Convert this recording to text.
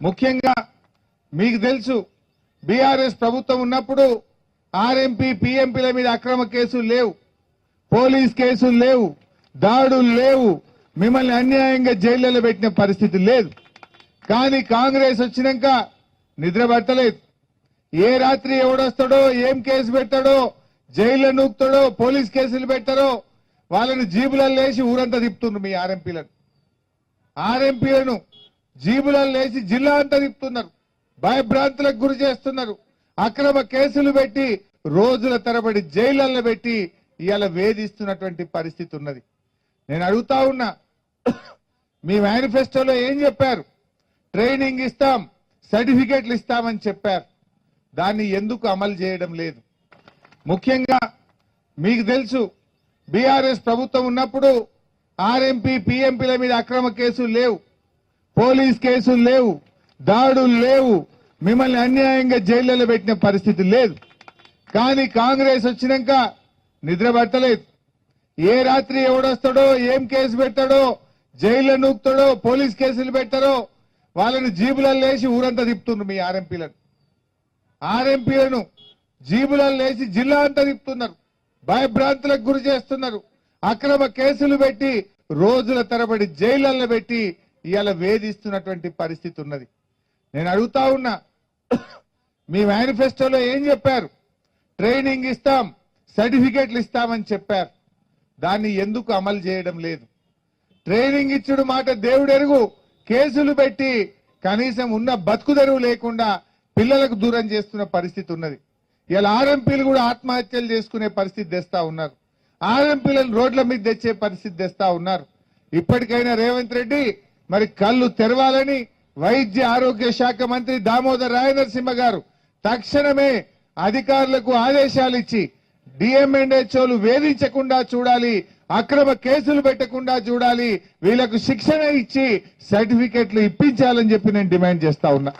ముఖ్యంగా మీకు తెలుసు బీఆర్ఎస్ ప్రభుత్వం ఉన్నప్పుడు ఆర్ఎంపీ పీఎంపీల మీద అక్రమ కేసులు లేవు పోలీస్ కేసులు లేవు దాడులు లేవు మిమ్మల్ని అన్యాయంగా జైళ్ళలో పెట్టిన పరిస్థితి లేదు. కానీ కాంగ్రెస్ వచ్చినాక నిద్ర పట్టలేదు. ఏ రాత్రి ఎవడొస్తాడో ఏం కేసు పెట్టాడో జైల్లో నూకుతాడో పోలీస్ కేసులు పెట్టారో వాళ్ళని జీబులలో లేచి ఊరంతా తిప్పుతుండ్రు మీ ఆర్ఎంపీలను. ఆర్ఎంపీలను జీబులను లేచి జిల్లా అంతా తిప్పుతున్నారు భయభ్రాంతులకు గురి చేస్తున్నారు. అక్రమ కేసులు పెట్టి రోజుల తరబడి జైళ్ళలో పెట్టి ఇవాళ వేధిస్తున్నటువంటి పరిస్థితి ఉన్నది. నేను అడుగుతా ఉన్నా మీ మేనిఫెస్టోలో ఏం చెప్పారు? ట్రైనింగ్ ఇస్తాం సర్టిఫికేట్లు ఇస్తామని చెప్పారు. దాన్ని ఎందుకు అమలు చేయడం లేదు? ముఖ్యంగా మీకు తెలుసు బీఆర్ఎస్ ప్రభుత్వం ఉన్నప్పుడు ఆర్ఎంపీ పీఎంపీల మీద అక్రమ కేసులు లేవు. పోలీస్ కేసులు లేవు దాడులు లేవు. మిమ్మల్ని అన్యాయంగా జైళ్ళలో పెట్టిన పరిస్థితి లేదు. కానీ కాంగ్రెస్ వచ్చినాక నిద్ర పట్టలేదు. ఏ రాత్రి ఎవడొస్తాడో ఏం కేసు పెట్టాడో జైల్లో నూకుతాడో పోలీస్ కేసులు పెట్టారో వాళ్ళని జీబులలో లేచి ఊరంతా తిప్పుతున్నారు మీ ఆర్ఎంపీలను. ఆర్ఎంపీలను జీబులలో లేచి జిల్లా అంతా తిప్పుతున్నారు. భయభ్రాంతులకు గురి చేస్తున్నారు. అక్రమ కేసులు పెట్టి రోజుల తరబడి జైళ్ళలో పెట్టి ఇవాళ వేధిస్తున్నటువంటి పరిస్థితి ఉన్నది. నేను అడుగుతా ఉన్నా మీ మేనిఫెస్టోలో ఏం చెప్పారు? ట్రైనింగ్ ఇస్తాం సర్టిఫికేట్లు ఇస్తామని చెప్పారు. దాన్ని ఎందుకు అమలు చేయడం లేదు? ట్రైనింగ్ ఇచ్చుడు మాట దేవుడెరుగు కేసులు పెట్టి కనీసం ఉన్న బతుకుదెరువు లేకుండా పిల్లలకు దూరం చేస్తున్న పరిస్థితి ఉన్నది. ఇలా ఆర్ఎంపీలు కూడా ఆత్మహత్యలు చేసుకునే పరిస్థితి తెస్తా ఉన్నారు. ఆర్ఎంపీలను రోడ్ల మీద తెచ్చే పరిస్థితి తెస్తా ఉన్నారు. ఇప్పటికైనా రేవంత్ రెడ్డి మరి కళ్ళు తెరవాలని వైద్య ఆరోగ్య శాఖ మంత్రి దామోదర్ రాయనరసింహ గారు తక్షణమే అధికారులకు ఆదేశాలు ఇచ్చి డిఎంఎన్హెచ్ఓలు వేధించకుండా చూడాలి అక్రమ కేసులు పెట్టకుండా చూడాలి వీళ్ళకు శిక్షణ ఇచ్చి సర్టిఫికెట్లు ఇప్పించాలని చెప్పి నేను డిమాండ్ చేస్తా ఉన్నా.